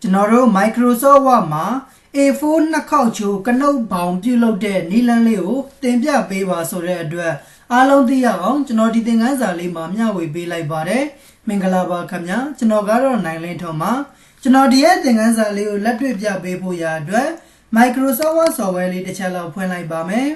ကျွန်တော်တို့ Microsoft Word မှာ A4 နှစ်ခေါက်ချိုးကနုတ်ပေါင်ပြုလုပ်တဲ့နည်းလမ်းလေးကိုတင်ပြပေးပါဆိုတဲ့အတွက်အားလုံးသိရအောင်ကျွန်တော်ဒီသင်ခန်းစာလေးမှာမျှဝေပေးလိုက်ပါတယ်မင်္ဂလာပါခင်ဗျာကျွန်တော်ကတော့နိုင်လင်းထုံပါကျွန်တော်ဒီရဲ့သင်ခန်းစာလေးကိုလက်တွေ့ပြပေးဖို့ရာအတွက် Microsoft Word software လေးတစ်ချက်လောက်ဖွင့်လိုက်ပါမယ်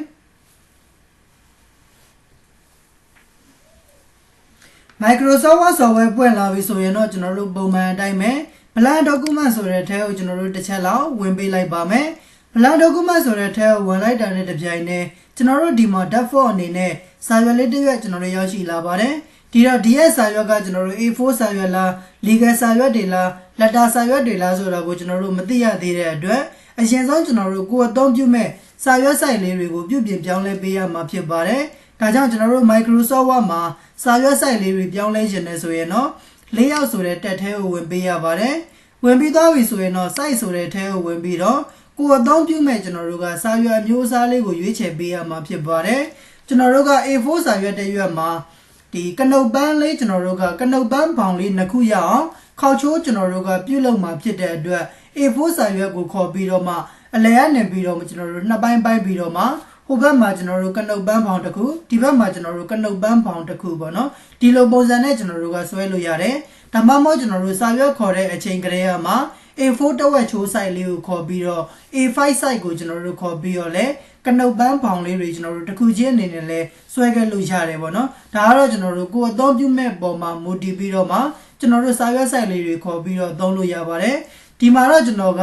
Microsoft Word software ပွင့်လာပြီဆိုရင်တော့ကျွန်တော်တို့ပုံမှန်အတိုင်းပဲ blank document ဆိုတဲ့ထဲကိုကျွန်တော်တို့တစ်ချက်လောက်ဝင်ပေးလိုက်ပါမယ် blank document ဆိုတဲ့ထဲကိုဝင်လိုက်တာနဲ့တပြိုင်နက်ကျွန်တော်တို့ဒီမှာ default အနေနဲ့စာရွက်လေးတစ်ရွက်ကျွန်တော်တို့ရောက်ရှိလာပါတယ်ဒီတော့ဒီရဲ့စာရွက်ကကျွန်တော်တို့ A4 စာရွက်လား legal စာရွက်တွေလား letter စာရွက်တွေလားဆိုတာကိုကျွန်တော်တို့မသိရသေးတဲ့အတွက်အရင်ဆုံးကျွန်တော်တို့ကိုယ်အသုံးပြုမဲ့စာရွက်ဆိုင်လေးတွေကိုပြုပြင်ပြောင်းလဲပေးရမှာဖြစ်ပါတယ်ဒါကြောင့်ကျွန်တော်တို့ Microsoft Word မှာစာရွက်ဆိုင်လေးတွေပြောင်းလဲခြင်းနဲ့ဆိုရင်တော့ ၄ရောက်ဆိုတဲ့တက်ထဲကိုဝင်ပေးရပါတယ်။ဝင်ပြီးသွားပြီဆိုရင်တော့ site ဆိုတဲ့ထဲကိုဝင်ပြီးတော့ကိုယ်အသုံးပြုမဲ့ကျွန်တော်တို့ကစာရွက်အမျိုးအစားလေးကိုရွေးချယ်ပေးရမှာဖြစ်ပါတယ်။ကျွန်တော်တို့က A4 စာရွက်တစ်ရွက်မှာဒီကနုတ်ပန်းလေးကျွန်တော်တို့ကကနုတ်ပန်းပေါင်လေးနှစ်ခုရအောင်ခေါက်ချိုးကျွန်တော်တို့ကပြုတ်လောက်မှာဖြစ်တဲ့အတွက် A4 စာရွက်ကိုခေါ်ပြီးတော့မှအလဲကနေပြီးတော့ကျွန်တော်တို့နှစ်ပိုင်းပိုင်းပြီးတော့မှ ဟိုဘက်မှာကျွန်တော်တို့ကနုတ်ပန်းပေါင်တစ်ခုဒီဘက်မှာကျွန်တော်တို့ကနုတ်ပန်းပေါင်တစ်ခုပေါ့နော်ဒီလိုပုံစံနဲ့ကျွန်တော်တို့ကဆွဲလို့ရတယ်ဒါမှမဟုတ်ကျွန်တော်တို့စာရွက်ခေါ်တဲ့အချိန်ကလေးကမှာ A4 တဝက်ချိုး site လေးကိုခေါ်ပြီးတော့ A5 site ကိုကျွန်တော်တို့ခေါ်ပြီးတော့လဲကနုတ်ပန်းပေါင်လေးတွေကျွန်တော်တို့တစ်ခုချင်းအနေနဲ့လဲဆွဲခဲ့လို့ရတယ်ပေါ့နော်ဒါကတော့ကျွန်တော်တို့ကိုယ်အသုံးပြုမဲ့ပုံမှာမူတည်ပြီးတော့မှကျွန်တော်တို့စာရွက် site လေးတွေခေါ်ပြီးတော့သုံးလို့ရပါတယ်ဒီမှာတော့ကျွန်တော်က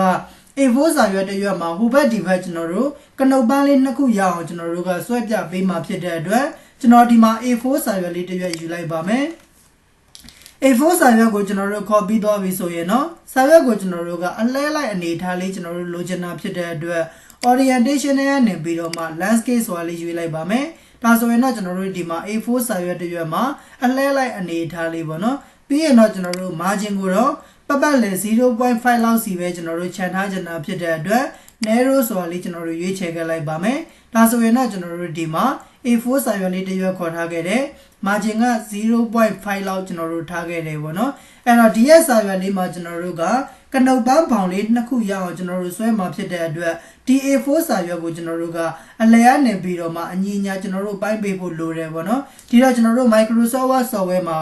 A4 စာရွက်တစ်ရွက်မှာဟိုဘက်ဒီဘက်ကျွန်တော်တို့ကနုတ်ပန်းလေးနှစ်ခုရအောင်ကျွန်တော်တို့ကဆွဲပြပေးမှဖြစ်တဲ့အတွက်ကျွန်တော်ဒီမှာ A4 စာရွက်လေးတစ်ရွက်ယူလိုက်ပါမယ် A4 စာရွက်ကိုကျွန်တော်တို့ခေါ်ပြီးသွားပြီဆိုရင်တော့စာရွက်ကိုကျွန်တော်တို့ကအလဲလိုက်အနေထားလေးကျွန်တော်တို့လိုချင်တာဖြစ်တဲ့အတွက် orientation နဲ့နေပြီးတော့မှ landscape ဆိုတာလေးယူလိုက်ပါမယ်ဒါဆိုရင်တော့ကျွန်တော်တို့ဒီမှာ A4 စာရွက်တစ်ရွက်မှာအလဲလိုက်အနေထားလေးပေါ့နော်ပြီးရင်တော့ကျွန်တော်တို့ margin ကိုတော့ ပတ်ပတ်လည်0.5လောက်စီပဲကျွန်တော်တို့ခြံထားချင်တာဖြစ်တဲ့အတွက် narrow ဆိုတာလေးကျွန်တော်တို့ရွေးချယ်ခဲ့လိုက်ပါမယ်ဒါဆိုရင်တော့ကျွန်တော်တို့ဒီမှာ A4 စာရွက်လေးတစ်ရွက်ခေါ်ထားခဲ့တယ် margin က0.5လောက်ကျွန်တော်တို့ထားခဲ့တယ်ပေါ့နော်အဲ့တော့ဒီရဲ့စာရွက်လေးမှာကျွန်တော်တို့က ကနုတ်ပန်းပေါင်လေးနှစ်ခုရအောင်ကျွန်တော်တို့ဆွဲမှာဖြစ်တဲ့အတွက် DA4 စာရွက်ကိုကျွန်တော်တို့ကအလဲရနေပြီးတော့မှအညီညာကျွန်တော်တို့ပိုင်းပေးဖို့လိုတယ်ပေါ့နော်ဒီတော့ကျွန်တော်တို့ Microsoft Word software မှာ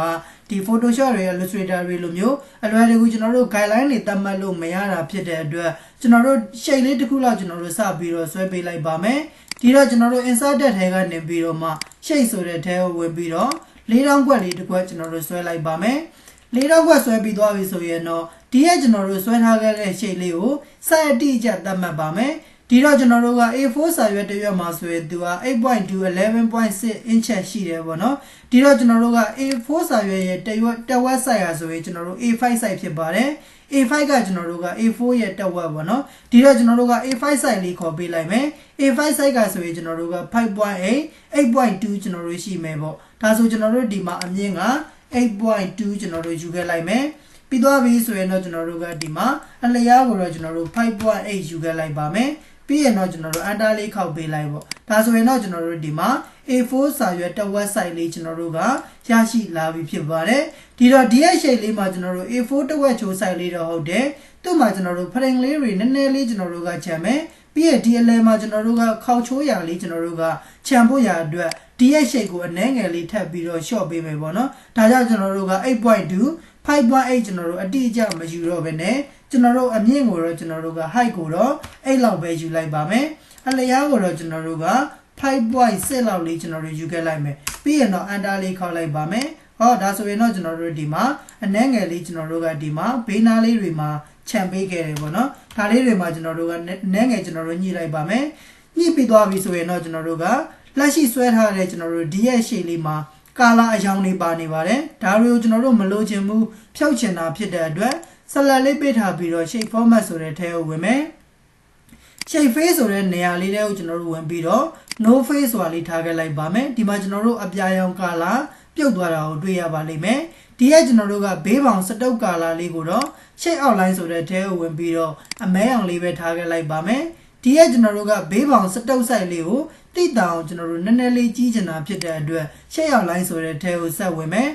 ဒီ Photoshop တွေ Illustrator တွေလိုမျိုးအလွယ်တကူကျွန်တော်တို့ guideline တွေသတ်မှတ်လို့မရတာဖြစ်တဲ့အတွက်ကျွန်တော်တို့ shape လေးတစ်ခုလောက်ကျွန်တော်တို့စပြီးတော့ဆွဲပေးလိုက်ပါမယ်ဒီတော့ကျွန်တော်တို့ insert တဲ့ထဲကနေပြီးတော့မှ shape ဆိုတဲ့ထဲကိုဝင်ပြီးတော့လေးတောင်းခွက်လေးတစ်ခွက်ကျွန်တော်တို့ဆွဲလိုက်ပါမယ်လေးတောင်းခွက်ဆွဲပြီးသွားပြီဆိုရင်တော့ ဒီရဲ့ကျွန်တော်တို့ဆွဲထားခဲ့တဲ့ shape လေးကိုစက်အတိအကျသတ်မှတ်ပါမယ်ဒီတော့ကျွန်တော်တို့က A4 စာရွက်တစ်ရွက်မှာဆိုရင်သူက8.2 11.6 inch ရှိတယ်ပေါ့နော်ဒီတော့ကျွန်တော်တို့က A4 စာရွက်ရဲ့တစ်ရွက်တစ်ဝက် size ရဆိုရင်ကျွန်တော်တို့ A5 size ဖြစ်ပါတယ် A5 ကကျွန်တော်တို့က A4 ရဲ့တစ်ဝက်ပေါ့နော်ဒီတော့ကျွန်တော်တို့က A5 size လေးခေါ်ပေးလိုက်မယ် A5 size ကဆိုရင်ကျွန်တော်တို့က5.8 8.2ကျွန်တော်တို့ရှိမယ်ပေါ့ဒါဆိုကျွန်တော်တို့ဒီမှာအမြင့်က8.2ကျွန်တော်တို့ယူခဲ့လိုက်မယ် ပြီးသွားပြီဆိုရင်တော့ကျွန်တော်တို့ကဒီမှာအလျားကိုတော့ကျွန်တော်တို့5.8ယူခဲ့လိုက်ပါမယ်ပြီးရင်တော့ကျွန်တော်တို့အန်တာလေးခောက်ပေးလိုက်ပေါ့ဒါဆိုရင်တော့ကျွန်တော်တို့ဒီမှာ A4 စာရွက်တစ်ဝက် site လေးကျွန်တော်တို့ကရရှိလာပြီဖြစ်ပါတယ်ဒီတော့ DS shape လေးမှာကျွန်တော်တို့ A4 တစ်ဝက်ချိုး site လေးတော့ဟုတ်တယ်သူ့မှာကျွန်တော်တို့ဖရင်လေးတွေနည်းနည်းလေးကျွန်တော်တို့ကခြံမယ် ပြီးရင် DLL မှာကျွန်တော်တို့ကခေါက်ချိုးရာလေးကျွန်တော်တို့ကခြံဖို့ရာအတွက် DS shape ကိုအနှဲငယ်လေးထပ်ပြီးတော့ short ပေးမယ်ပေါ့နော်ဒါကြောင့်ကျွန်တော်တို့က8.2 5.8ကျွန်တော်တို့အတိအကျမယူတော့ဘဲနဲ့ကျွန်တော်တို့အမြင့်ကိုတော့ကျွန်တော်တို့က height ကိုတော့8လောက်ပဲယူလိုက်ပါမယ်အလျားကိုတော့ကျွန်တော်တို့က5.6လောက်လေးကျွန်တော်တို့ယူခဲ့လိုက်မယ်ပြီးရင်တော့ under လေးခေါက်လိုက်ပါမယ်ဟောဒါဆိုရင်တော့ကျွန်တော်တို့ဒီမှာအနှဲငယ်လေးကျွန်တော်တို့ကဒီမှာဘေးနားလေးတွေမှာ ခြံပေးခဲ့တယ်ပေါ့နော်ဒါလေးတွေမှာကျွန်တော်တို့ကနှဲငယ်ကျွန်တော်တို့ညှိလိုက်ပါမယ်ညှိပြီးသွားပြီဆိုရင်တော့ကျွန်တော်တို့ကလက်ရှိဆွဲထားတဲ့ကျွန်တော်တို့ဒီရဲ့ရှေ့လေးမှာကာလာအယောင်လေးပါနေပါတယ်ဒါတွေကိုကျွန်တော်တို့မလိုချင်ဘူးဖြောက်ချင်တာဖြစ်တဲ့အတွက်ဆက်လက်လေးပေးထားပြီးတော့ shape format ဆိုတဲ့ထဲကိုဝင်မယ် shape face ဆိုတဲ့နေရာလေးတွေကိုကျွန်တော်တို့ဝင်ပြီးတော့ no face ဆိုတာလေးထားခဲ့လိုက်ပါမယ်ဒီမှာကျွန်တော်တို့အပြာရောင်ကာလာ ပြုတ်သွားတာကိုတွေ့ရပါလိမ့်မယ်ဒီကကျွန်တော်တို့ကဘေးပေါင်စတုပ်ကာလာလေးကိုတော့ shape outline ဆိုတဲ့ထဲကိုဝင်ပြီးတော့အမဲအောင်လေးပဲထားခဲ့လိုက်ပါမယ်ဒီကကျွန်တော်တို့ကဘေးပေါင်စတုပ်ဆိုင်လေးကိုတိတောင်ကျွန်တော်တို့နည်းနည်းလေးကြီးချင်တာဖြစ်တဲ့အတွက် shape outline ဆိုတဲ့ထဲကိုဆက်ဝင်မယ်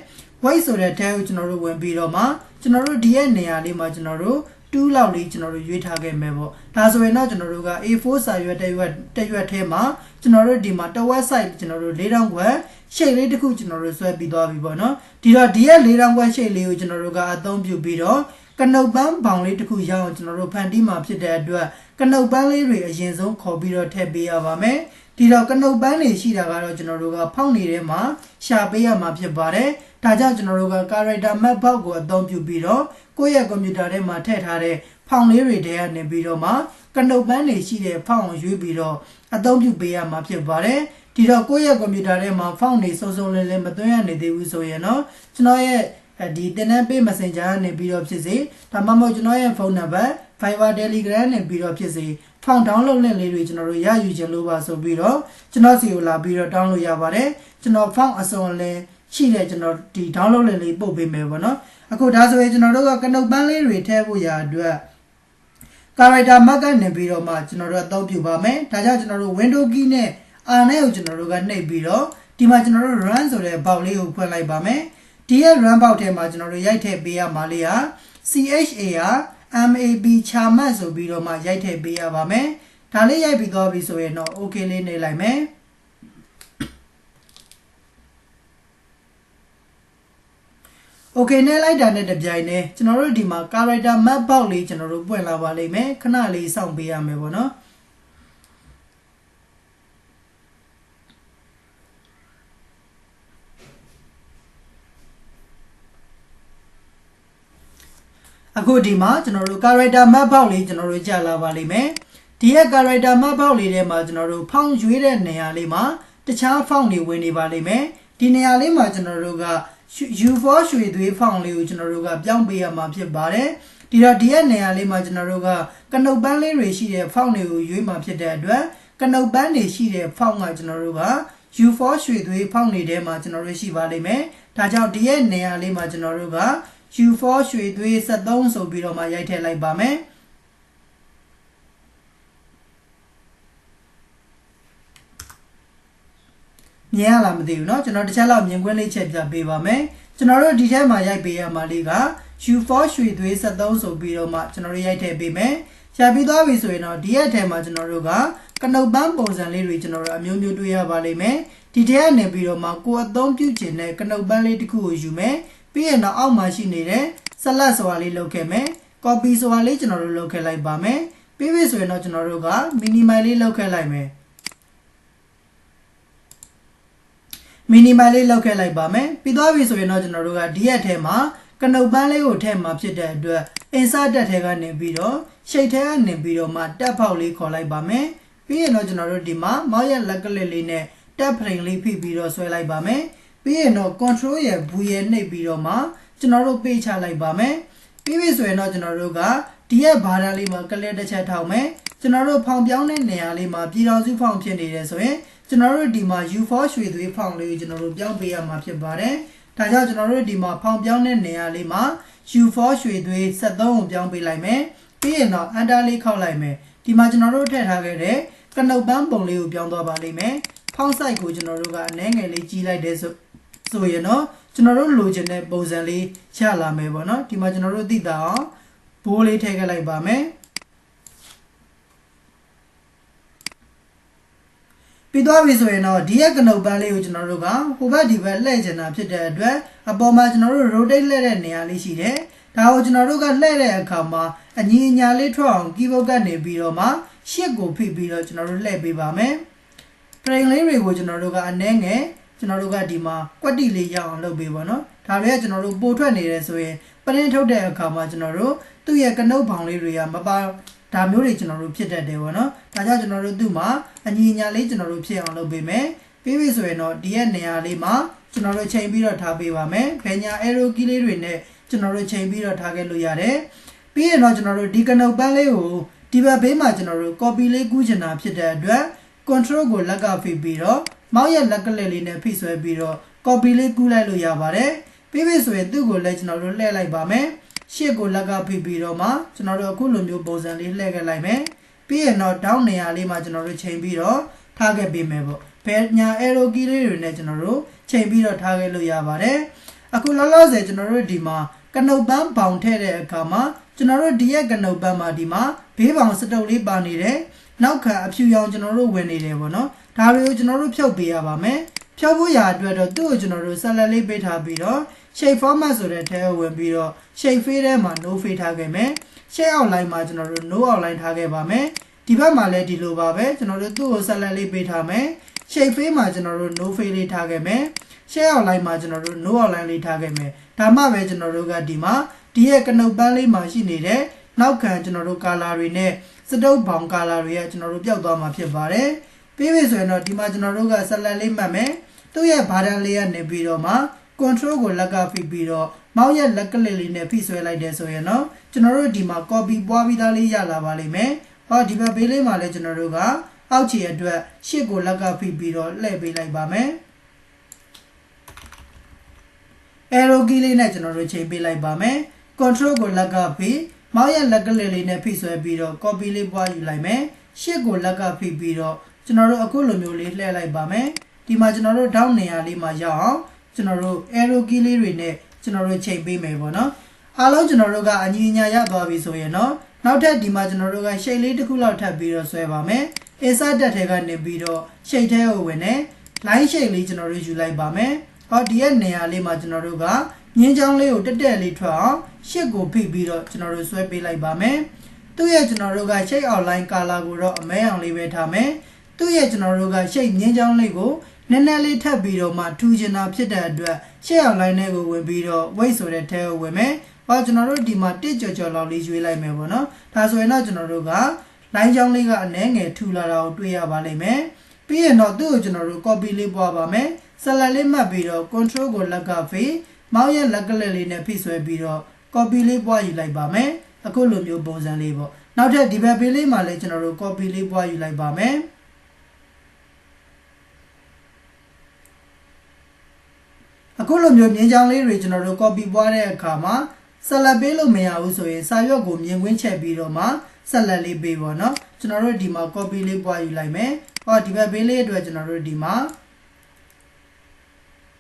white ဆိုတဲ့ထဲကိုကျွန်တော်တို့ဝင်ပြီးတော့မှကျွန်တော်တို့ဒီရဲ့နေရာလေးမှာကျွန်တော်တို့ 2လောက်လေးကျွန်တော်တို့ရွေးထားခဲ့မယ်ပေါ့ဒါဆိုရင်တော့ကျွန်တော်တို့က A4 စာရွက်တစ်ရွက်တစ်ရွက်ထဲမှာကျွန်တော်တို့ဒီမှာတစ်ဝက် site ကျွန်တော်တို့4000ခွဲရှေ့လေးတစ်ခုကျွန်တော်တို့ဆွဲပြီးသွားပြီပေါ့နော်ဒီတော့ဒီရဲ့4000ခွဲရှေ့လေးကိုကျွန်တော်တို့ကအသုံးပြုပြီးတော့ ကနုတ်ပန်းဘောင်လေးတစ်ခုရအောင်ကျွန်တော်တို့ဖန်တီးမှာဖြစ်တဲ့အတွက်ကနုတ်ပန်းလေးတွေအရင်ဆုံးခေါ်ပြီးတော့ထည့်ပေးရပါမယ်ဒီတော့ကနုတ်ပန်းတွေရှိတာကတော့ကျွန်တော်တို့ကဖောက်နေတဲ့မှာရှာပေးရမှာဖြစ်ပါတယ်ဒါကြောင့်ကျွန်တော်တို့က character map box ကိုအသုံးပြုပြီးတော့ကိုယ့်ရဲ့ကွန်ပျူတာထဲမှာထည့်ထားတဲ့ဖောင်လေးတွေထဲကနေပြီးတော့မှကနုတ်ပန်းတွေရှိတဲ့ဖောင်ကိုရွေးပြီးတော့အသုံးပြုပေးရမှာဖြစ်ပါတယ်ဒီတော့ကိုယ့်ရဲ့ကွန်ပျူတာထဲမှာဖောင်တွေစုံစုံလင်းလင်းမသွင်းရနေသေးဘူးဆိုရင်တော့ကျွန်တော်ရဲ့ ဒီတင်နန်းပေး Messenger ကနေပြီးတော့ဖြစ်စေဒါမှမဟုတ်ကျွန်တော်ရဲ့ဖုန်းနံပါတ် Viber Telegram နဲ့ပြီးတော့ဖြစ်စေဖောင် download link လေးတွေကျွန်တော်တို့ရယူခြင်းလို့ပါဆိုပြီးတော့ကျွန်တော်စီကိုလာပြီးတော့ download ရပါတယ်ကျွန်တော်ဖောင်အစုံလင်းရှိတဲ့ကျွန်တော်ဒီ download link လေးပို့ပေးမယ်ပေါ့နော်အခုဒါဆိုရင်ကျွန်တော်တို့ကကနုတ်ပန်းလေးတွေထည့်ဖို့ရာအတွက် character mark ကနေပြီးတော့မှကျွန်တော်တို့အသုံးပြုပါမယ်ဒါကြောင့်ကျွန်တော်တို့ window key နဲ့ R နဲ့ကိုကျွန်တော်တို့ကနှိပ်ပြီးတော့ဒီမှာကျွန်တော်တို့ run ဆိုတဲ့ဘောက်လေးကိုဖွင့်လိုက်ပါမယ် ဒီရဲ့ run ဘောက်ထဲမှာကျွန်တော်တို့ရိုက်ထည့်ပေးရမှာလေးဟာ CHA MAB ချာမတ်ဆိုပြီးတော့မှရိုက်ထည့်ပေးရပါမယ်ဒါလေးရိုက်ပြီးသွားပြီဆိုရင်တော့ okay လေးနေလိုက်မယ် Okay နဲ့လိုက်တာနဲ့တပြိုင်တည်းကျွန်တော်တို့ဒီမှာ character map box လေးကျွန်တော်တို့ပွင့်လာပါလိမ့်မယ်ခဏလေးစောင့်ပေးရမယ်ပေါ့နော် အခုဒီမှာကျွန်တော်တို့ character map box လေးကျွန်တော်တို့ကြာလာပါလိမ့်မယ်ဒီရဲ့ character map box လေးထဲမှာကျွန်တော်တို့ဖောင်းရွေးတဲ့နေရာလေးမှာတခြားဖောင်းတွေဝင်နေပါလိမ့်မယ်ဒီနေရာလေးမှာကျွန်တော်တို့က U4 ရွှေသွေးဖောင်လေးကိုကျွန်တော်တို့ကပြောင်းပေးရမှာဖြစ်ပါတယ်ဒီတော့ဒီရဲ့နေရာလေးမှာကျွန်တော်တို့ကကနုတ်ပန်းလေးတွေရှိတဲ့ဖောင်တွေကိုရွေးမှာဖြစ်တဲ့အတွက်ကနုတ်ပန်းတွေရှိတဲ့ဖောင်ကကျွန်တော်တို့က U4 ရွှေသွေးဖောင်တွေထဲမှာကျွန်တော်တို့ရှိပါလိမ့်မယ်ဒါကြောင့်ဒီရဲ့နေရာလေးမှာကျွန်တော်တို့က U4 ရွှေသွေး73ဆိုပြီးတော့မှရိုက်ထည့်လိုက်ပါမယ်မြင်ရလားမသိဘူးเนาะကျွန်တော်တစ်ချက်လောက်မြင်ခွင့်လေးချက်ပြပေးပါမယ်ကျွန်တော်တို့ဒီထဲမှာရိုက်ပေးရမှာလေးက U4 ရွှေသွေး73ဆိုပြီးတော့မှကျွန်တော်တို့ရိုက်ထည့်ပေးမယ်ရှာပြီးသွားပြီဆိုရင်တော့ဒီရဲ့အထဲမှာကျွန်တော်တို့ကကနုတ်ပန်းပုံစံလေးတွေကျွန်တော်တို့အမျိုးမျိုးတွေ့ရပါလိမ့်မယ်ဒီထဲကနေပြီးတော့မှကိုယ်အသုံးပြုခြင်းနဲ့ကနုတ်ပန်းလေးတစ်ခုကိုယူမယ် ပြီးရင်တော့အောက်မှာရှိနေတဲ့ဆက်လက်ဆိုတာလေးလုပ်ခဲ့မယ် copy ဆိုတာလေးကျွန်တော်တို့လုပ်ခဲ့လိုက်ပါမယ်ပြီးပြီဆိုရင်တော့ကျွန်တော်တို့က minimize လေးလုပ်ခဲ့လိုက်မယ် minimal လေးလောက်ခဲ့လိုက်ပါမယ်ပြီးသွားပြီဆိုရင်တော့ကျွန်တော်တို့ကဒီရက်ထဲမှာကနုတ်ပန်းလေးကိုထည့်မှာဖြစ်တဲ့အတွက် insert တက်ထဲကနေပြီးတော့ရှိတ်ထဲကနေပြီးတော့မှတက်ဖောက်လေးခေါ်လိုက်ပါမယ်ပြီးရင်တော့ကျွန်တော်တို့ဒီမှာမောက်ရဲ့လက်ကလစ်လေးနဲ့တက်ဖရင်လေးဖိပြီးတော့ဆွဲလိုက်ပါမယ် ပြီးရင်တော့ control ရဲ့ဘူးရဲ့နှိပ်ပြီးတော့မှကျွန်တော်တို့ပေးချလိုက်ပါမယ်ပြီးပြီဆိုရင်တော့ကျွန်တော်တို့ကဒီရဲ့ဘာသာလေးမှာကလစ်တစ်ချက်ထောက်မယ်ကျွန်တော်တို့ဖောင်ပြောင်းတဲ့နေရာလေးမှာပြည်တော်စုဖောင်ဖြစ်နေတယ်ဆိုရင်ကျွန်တော်တို့ဒီမှာ U4 ရွှေသွေးဖောင်လေးကိုကျွန်တော်တို့ပြောင်းပေးရမှာဖြစ်ပါတယ်။ဒါကြောင့်ကျွန်တော်တို့ဒီမှာဖောင်ပြောင်းတဲ့နေရာလေးမှာ U4 ရွှေသွေး73ကိုပြောင်းပေးလိုက်မယ်။ပြီးရင်တော့ Enter လေးခောက်လိုက်မယ်။ဒီမှာကျွန်တော်တို့ထည့်ထားခဲ့တဲ့ကနုတ်ပန်းပုံလေးကိုပြောင်းသွားပါလိမ့်မယ်။ဖောင် site ကိုကျွန်တော်တို့ကအနှဲငယ်လေးကြီးလိုက်တဲ့ဆို ဆိုရင်တော့ကျွန်တော်တို့လိုချင်တဲ့ပုံစံလေးရလာမယ်ပေါ့နော်။ဒီမှာကျွန်တော်တို့သိတာအောင်ဘိုးလေးထည့်ခဲ့လိုက်ပါမယ်။ပြီးသွားပြီဆိုရင်တော့ဒီရဲ့ကနုတ်ပန်းလေးကိုကျွန်တော်တို့ကဟိုဘက်ဒီဘက်လှည့်ချင်တာဖြစ်တဲ့အတွက်အပေါ်မှာကျွန်တော်တို့ rotate လှည့်တဲ့နေရာလေးရှိတယ်။ဒါကိုကျွန်တော်တို့ကလှည့်တဲ့အခါမှာအညီအညာလေးထွက်အောင် keyboard ကနေပြီးတော့မှရှစ်ကိုဖိပြီးတော့ကျွန်တော်တို့လှည့်ပေးပါမယ်။ frame လေးတွေကိုကျွန်တော်တို့ကအနှဲငယ် ကျွန်တော်တို့ကဒီမှာကွက်တိလေးရအောင်လုပ်ပေးပါနော်။ဒါတွေကကျွန်တော်တို့ပို့ထွက်နေတယ်ဆိုရင်ပရင်းထုတ်တဲ့အခါမှာကျွန်တော်တို့သူ့ရဲ့ကနုတ်ဘောင်လေးတွေကမပါဒါမျိုးတွေကျွန်တော်တို့ဖြစ်တတ်တယ်ပေါ့နော်ဒါကြောင့်ကျွန်တော်တို့သူ့မှာအညီအညာလေးကျွန်တော်တို့ဖြစ်အောင်လုပ်ပေးမယ်ပြီးပြီဆိုရင်တော့ဒီရဲ့နေရာလေးမှာကျွန်တော်တို့ချိန်ပြီးတော့ထားပေးပါမယ်ဘယ်ညာ arrow key လေးတွေနဲ့ကျွန်တော်တို့ချိန်ပြီးတော့ထားခဲ့လို့ရတယ်ပြီးရင်တော့ကျွန်တော်တို့ဒီကနုတ်ပန်းလေးကိုဒီဘက်ဘေးမှာကျွန်တော်တို့ copy လေးကူးချင်တာဖြစ်တဲ့အတွက် control ကိုလက်ကဖိပြီးတော့ မောက်ရဲ့လက်ကလေးလေးနဲ့ဖိဆွဲပြီးတော့ copy လေးကူးလိုက်လို့ရပါတယ်ပြီးပြီဆိုရင်သူ့ကိုလည်းကျွန်တော်တို့လှည့်လိုက်ပါမယ်ရှေ့ကိုလက်ကဖိပြီးတော့မှကျွန်တော်တို့အခုလိုမျိုးပုံစံလေးလှည့်ခဲ့လိုက်မယ်ပြီးရင်တော့ down နေရာလေးမှာကျွန်တော်တို့ချိန်ပြီးတော့ထားခဲ့ပေးမယ်ပေါ့ဘယ်ညာ arrow key လေးတွေနဲ့ကျွန်တော်တို့ချိန်ပြီးတော့ထားခဲ့လို့ရပါတယ်အခုလောလောဆယ်ကျွန်တော်တို့ဒီမှာကနုတ်ပန်းပေါင်ထည့်တဲ့အခါမှာကျွန်တော်တို့ဒီရဲ့ကနုတ်ပန်းမှာဒီမှာဘေးပေါင်စတုပ်လေးပါနေတယ်နောက်ခံအဖြူရောင်ကျွန်တော်တို့ဝင်နေတယ်ပေါ့နော် ဒါတွေကိုကျွန်တော်တို့ဖြုတ်ပေးရပါမယ်ဖြုတ်ဖို့ရာအတွက်တော့သူ့ကိုကျွန်တော်တို့ဆက်လက်လေးပေးထားပြီးတော့ shape format ဆိုတဲ့ထဲကိုဝင်ပြီးတော့ shape fade ထဲမှာ no fade ထားခဲ့မယ် shape outline မှာကျွန်တော်တို့ no outline ထားခဲ့ပါမယ်ဒီဘက်မှာလည်းဒီလိုပါပဲကျွန်တော်တို့သူ့ကိုဆက်လက်လေးပေးထားမယ် shape fade မှာကျွန်တော်တို့ no fade လေးထားခဲ့မယ် share outline မှာကျွန်တော်တို့ no outline လေးထားခဲ့မယ်ဒါမှပဲကျွန်တော်တို့ကဒီမှာဒီရဲ့ကနုတ်ပန်းလေးမှာရှိနေတဲ့နောက်ခံကျွန်တော်တို့ color တွေနဲ့စတုပ်ဘောင် color တွေကကျွန်တော်တို့ပျောက်သွားမှာဖြစ်ပါတယ် ပြီးပြီဆိုရင်တော့ဒီမှာကျွန်တော်တို့ကဆက်လက်လေးမှတ်မယ်သူ့ရဲ့ button လေးကနေပြီးတော့မှ control ကိုလက်ကဖိပြီးတော့မောင်းရဲ့လက်ကလစ်လေးနဲ့ဖိဆွဲလိုက်တယ်ဆိုရင်တော့ကျွန်တော်တို့ဒီမှာ copy ပွားပြီးသားလေးရလာပါလိမ့်မယ်ဟောဒီဘက်ဘေးလေးမှာလည်းကျွန်တော်တို့ကအောက်ခြေအတွက်ရှစ်ကိုလက်ကဖိပြီးတော့လှည့်ပေးလိုက်ပါမယ် arrow key လေးနဲ့ကျွန်တော်တို့ချိန်ပေးလိုက်ပါမယ် control ကိုလက်ကဖိမောင်းရဲ့လက်ကလစ်လေးနဲ့ဖိဆွဲပြီးတော့ copy လေးပွားယူလိုက်မယ်ရှစ်ကိုလက်ကဖိပြီးတော့ ကျွန်တော်တို့အခုလိုမျိုးလေးလှည့်လိုက်ပါမယ်ဒီမှာကျွန်တော်တို့ down နေရာလေးမှာရောက်အောင်ကျွန်တော်တို့ arrow key လေးတွေနဲ့ကျွန်တော်တို့ချိန်ပေးမယ်ပေါ့နော်အားလုံးကျွန်တော်တို့ကအညီညာရသွားပြီဆိုရင်တော့နောက်ထပ်ဒီမှာကျွန်တော်တို့က shape လေးတစ်ခုလောက်ထပ်ပြီးတော့ဆွဲပါမယ် insert တက်ထဲကနေပြီးတော့ shape ထဲကိုဝင်နေ line shape လေးကျွန်တော်တို့ယူလိုက်ပါမယ်ဟောဒီရဲ့နေရာလေးမှာကျွန်တော်တို့ကမြင်းချောင်းလေးကိုတက်တက်လေးထွက်အောင်ရှစ်ကိုဖိပြီးတော့ကျွန်တော်တို့ဆွဲပေးလိုက်ပါမယ်သူ့ရဲ့ကျွန်တော်တို့က shape outline color ကိုတော့အမဲအောင်လေးပဲထားမယ် သူ့ရဲ့ကျွန်တော်တို့က shape မြင်းချောင်းလေးကိုနည်းနည်းလေးထပ်ပြီးတော့မှထူချင်တာဖြစ်တဲ့အတွက်ရှေ့အောင် line လေးကိုဝင်ပြီးတော့ weight ဆိုတဲ့ထဲကိုဝင်မယ်။ဟောကျွန်တော်တို့ဒီမှာတစ်ကြော်ကြော်လောက်လေးရွေးလိုက်မယ်ပေါ့နော်။ဒါဆိုရင်တော့ကျွန်တော်တို့က line ချောင်းလေးကအနှဲငယ်ထူလာတာကိုတွေ့ရပါလိမ့်မယ်။ပြီးရင်တော့သူ့ကိုကျွန်တော်တို့ copy လေးပွားပါမယ်။ select လေးမှတ်ပြီးတော့ control ကိုလက်ကဖိမောင်းရဲ့လက်ကလေးလေးနဲ့ဖိဆွဲပြီးတော့ copy လေးပွားယူလိုက်ပါမယ်။အခုလိုမျိုးပုံစံလေးပေါ့။နောက်ထပ်ဒီဘက်ပေးလေးမှာလည်းကျွန်တော်တို့ copy လေးပွားယူလိုက်ပါမယ်။ အခုလိုမျိုးမြင်းချောင်းလေးတွေကျွန်တော်တို့ copy ပွားတဲ့အခါမှာဆက်လက်ပေးလို့မရဘူးဆိုရင်စာရွက်ကိုမြင်ကွင်းချက်ပြီးတော့မှဆက်လက်လေးပေးပါတော့ကျွန်တော်တို့ဒီမှာ copy လေးပွားယူလိုက်မယ်ဟောဒီဘက်ဘေးလေးအတွက်ကျွန်တော်တို့ဒီမှာ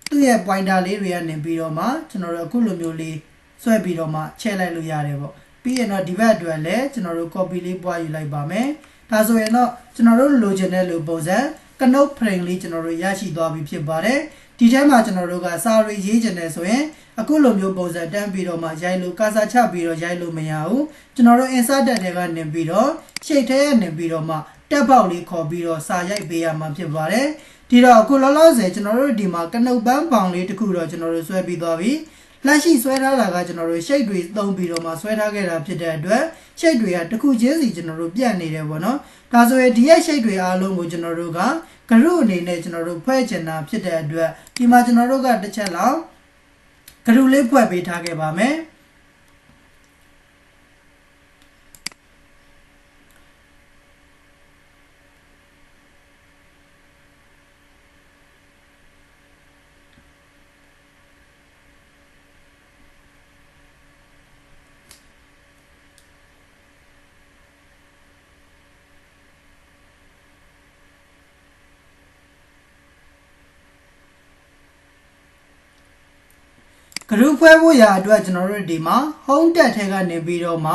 သူ့ရဲ့ pointer လေးတွေကနေပြီးတော့မှကျွန်တော်တို့အခုလိုမျိုးလေးဆွဲပြီးတော့မှချဲ့လိုက်လို့ရတယ်ပေါ့ပြီးရင်တော့ဒီဘက်အတွက်လည်းကျွန်တော်တို့ copy လေးပွားယူလိုက်ပါမယ်ဒါဆိုရင်တော့ကျွန်တော်တို့လိုချင်တဲ့လိုပုံစံကနုတ် frame လေးကျွန်တော်တို့ရရှိသွားပြီဖြစ်ပါတယ် ဒီထဲမှာကျွန်တော်တို့ကစာရီရေးချင်တယ်ဆိုရင်အခုလိုမျိုးပုံစံတန်းပြီးတော့မှရိုက်လို့ကာစာချပြီးတော့ရိုက်လို့မရဘူးကျွန်တော်တို့ insert တက်တွေကနေပြီးတော့ရှိတ်ထဲကနေပြီးတော့မှတက်ပေါက်လေးခေါ်ပြီးတော့စာရိုက်ပေးရမှာဖြစ်ပါတယ်ဒီတော့အခုလောလောဆယ်ကျွန်တော်တို့ဒီမှာကနုတ်ပန်းပေါင်လေးတစ်ခုတော့ကျွန်တော်တို့ဆွဲပြီးသွားပြီလက်ရှိဆွဲထားတာကကျွန်တော်တို့ရှိတ်တွေသုံးပြီးတော့မှဆွဲထားခဲ့တာဖြစ်တဲ့အတွက် ရှိတ်တွေကတစ်ခုချင်းစီကျွန်တော်တို့ပြတ်နေတယ်ပေါ့နော်ဒါဆိုရင်ဒီရဲ့ရှိတ်တွေအားလုံးကိုကျွန်တော်တို့ကဂရုအနေနဲ့ကျွန်တော်တို့ဖွဲ့ချင်တာဖြစ်တဲ့အတွက်ဒီမှာကျွန်တော်တို့ကတစ်ချက်လောက်ဂရုလေးဖွဲ့ပေးထားခဲ့ပါမယ် ဂရုဖွဲ့ဖို့ရာအတွက်ကျွန်တော်တို့ဒီမှာ home tab ထဲကနေပြီးတော့မှ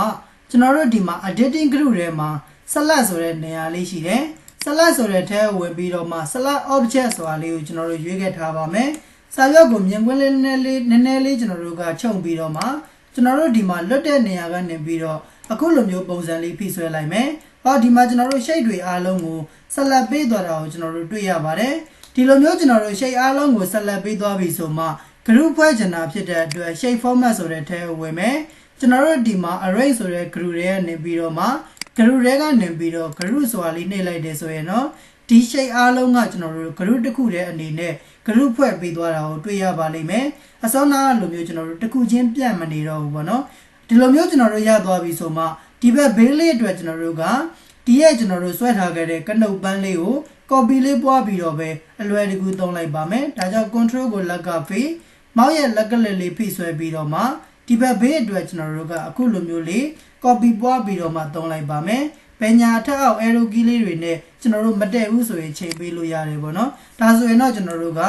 ကျွန်တော်တို့ဒီမှာ editing group ထဲမှာ select ဆိုတဲ့နေရာလေးရှိတယ် select ဆိုတဲ့ထဲကိုဝင်ပြီးတော့မှ select object ဆိုတာလေးကိုကျွန်တော်တို့ရွေးခဲ့ထားပါမယ်စာရွက်ကိုမြင်ကွင်းလေးနည်းနည်းလေးနည်းနည်းလေးကျွန်တော်တို့ကခြုံပြီးတော့မှကျွန်တော်တို့ဒီမှာလွတ်တဲ့နေရာကနေပြီးတော့အခုလိုမျိုးပုံစံလေးဖိဆွဲလိုက်မယ်ဟောဒီမှာကျွန်တော်တို့ shape တွေအားလုံးကို select ပေးသွားတာကိုကျွန်တော်တို့တွေ့ရပါတယ်ဒီလိုမျိုးကျွန်တော်တို့ shape အားလုံးကို select ပေးသွားပြီဆိုမှ group ဖွဲ့ချင်တာဖြစ်တဲ့အတွက် shape format ဆိုတဲ့ထဲကိုဝင်မယ်ကျွန်တော်တို့ဒီမှာ array ဆိုတဲ့ group တွေကနေပြီးတော့မှ group တွေကနေပြီးတော့ group ဆိုတာလေးနှိပ်လိုက်တယ်ဆိုရင်တော့ဒီ shape အားလုံးကကျွန်တော်တို့ group တစ်ခုတည်းအနေနဲ့ group ဖွဲ့ပေးသွားတာကိုတွေ့ရပါလိမ့်မယ်အစောနာလိုမျိုးကျွန်တော်တို့တစ်ခုချင်းပြတ်မနေတော့ဘူးပေါ့နော်ဒီလိုမျိုးကျွန်တော်တို့ရသွားပြီဆိုမှဒီဘက်ဘေးလေးအတွက်ကျွန်တော်တို့ကဒီရဲ့ကျွန်တော်တို့ဆွဲထားခဲ့တဲ့ကနုတ်ပန်းလေးကို copy လေးပွားပြီးတော့ပဲအလွယ်တကူသုံးလိုက်ပါမယ်ဒါကြောင့် control ကိုလက်ကဖိ မောက်ရဲ့လက်ကလေးလေးဖိဆွဲပြီးတော့မှဒီဘက်ဘေးအတွက်ကျွန်တော်တို့ကအခုလိုမျိုးလေး copy ပွားပြီးတော့မှသုံးလိုက်ပါမယ်ပညာထက်အောက် arrow key လေးတွေနဲ့ကျွန်တော်တို့မတည့်ဘူးဆိုရင်ချိန်ပေးလို့ရတယ်ပေါ့နော်ဒါဆိုရင်တော့ကျွန်တော်တို့က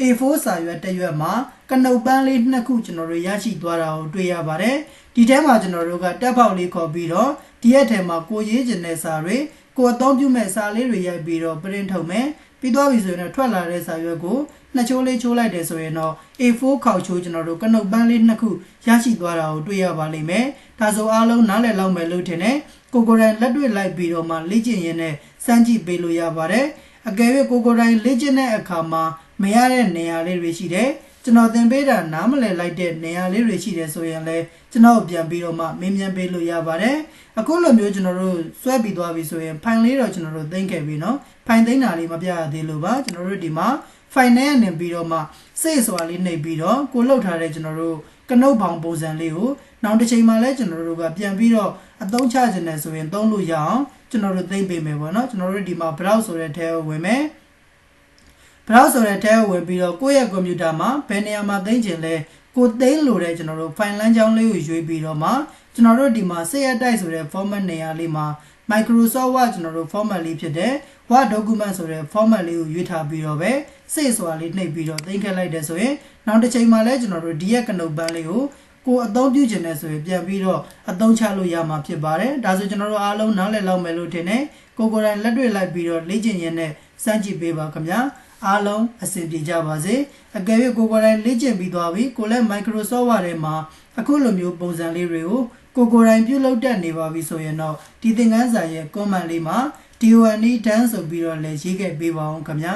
A4 စာရွက်တစ်ရွက်မှာကကနုတ်ပန်းလေးနှစ်ခုကျွန်တော်တို့ရရှိသွားတာကိုတွေ့ရပါတယ်ဒီထဲမှာကျွန်တော်တို့ကတက်ပေါက်လေးခေါ်ပြီးတော့ဒီရက်ထဲမှာကိုရေးကျင်တဲ့စာတွေကိုအသုံးပြုမဲ့စာလေးတွေရိုက်ပြီးတော့ပရင့်ထုတ်မယ်ပြီးသွားပြီဆိုရင်တော့ထွက်လာတဲ့စာရွက်ကို နှစ်ချိုးလေးချိုးလိုက်တယ်ဆိုရင်တော့ A4 ခေါက်ချိုးကျွန်တော်တို့ကနုတ်ပန်းလေးနှစ်ခုရရှိသွားတာကိုတွေ့ရပါလိမ့်မယ်။ဒါဆိုအားလုံးနားလည်လောက်မယ်လို့ထင်တယ်။ကိုကိုတိုင်းလက်တွေ့လိုက်ပြီးတော့မှလေ့ကျင့်ရင်းနဲ့စမ်းကြည့်ပေးလို့ရပါတယ်။အကယ်၍ကိုကိုတိုင်းလေ့ကျင့်တဲ့အခါမှာမရတဲ့နေရာလေးတွေရှိတယ်။ကျွန်တော်သင်ပေးတာနားမလည်လိုက်တဲ့နေရာလေးတွေရှိတယ်ဆိုရင်လည်းကျွန်တော်ပြန်ပြီးတော့မှမေးမြန်းပေးလို့ရပါတယ်။အခုလိုမျိုးကျွန်တော်တို့ဆွဲပြီးသွားပြီဆိုရင်ဖိုင်လေးတော့ကျွန်တော်တို့သိမ့်ခဲ့ပြီနော်။ဖိုင်သိမ့်တာလေးမပြရသေးလို့ပါကျွန်တော်တို့ဒီမှာ finance နဲ့ပြီးတော့မှစိတ်စွာလေးနှိပ်ပြီးတော့ကိုလှုပ်ထားတဲ့ကျွန်တော်တို့ကနုတ်ပေါင်ပုံစံလေးကိုနောက်တစ်ချိန်မှလည်းကျွန်တော်တို့ကပြန်ပြီးတော့အသုံးချခြင်းနဲ့ဆိုရင်သုံးလို့ရအောင်ကျွန်တော်တို့သိမ့်ပေးမယ်ပေါ့နော်ကျွန်တော်တို့ဒီမှာ browse ဆိုတဲ့ထဲကိုဝင်မယ် browse ဆိုတဲ့ထဲကိုဝင်ပြီးတော့ကိုယ့်ရဲ့ computer မှာဘယ်နေရာမှာသိမ့်ခြင်းလဲကိုသိမ့်လို့တဲ့ကျွန်တော်တို့ file လမ်းကြောင်းလေးကိုရွေးပြီးတော့မှကျွန်တော်တို့ဒီမှာ set type ဆိုတဲ့ format နေရာလေးမှာ Microsoft Word ကျွန်တော်တို့ format လေးဖြစ်တဲ့ Word document ဆိုတဲ့ format လေးကိုရွေးထားပြီးတော့ပဲ save ဆိုတာလေးနှိပ်ပြီးတော့သိမ်းခဲ့လိုက်တယ်ဆိုရင်နောက်တစ်ချိန်မှာလည်းကျွန်တော်တို့ဒီရဲ့ကနုတ်ပန်းလေးကိုကိုအသုံးပြုခြင်းနဲ့ဆိုရင်ပြန်ပြီးတော့အသုံးချလို့ရမှာဖြစ်ပါတယ်ဒါဆိုကျွန်တော်တို့အားလုံးနားလည်လောက်မယ်လို့ထင်တယ်ကိုကိုယ်တိုင်လက်တွေ့လိုက်ပြီးတော့လေ့ကျင့်ရင်းနဲ့စမ်းကြည့်ပေးပါခင်ဗျာအားလုံးအဆင်ပြေကြပါစေအကယ်၍ကိုကိုယ်တိုင်လေ့ကျင့်ပြီးသွားပြီကိုလည်း Microsoft Word ထဲမှာအခုလိုမျိုးပုံစံလေးတွေကို ကိုကိုယ်တိုင်ပြုလုပ်တတ်နေပါပြီဆိုရင်တော့ဒီသင်ခန်းစာရဲ့ comment လေးမှာ D1E done ဆိုပြီးတော့လည်းရေးခဲ့ပေးပါအောင်ခင်ဗျာ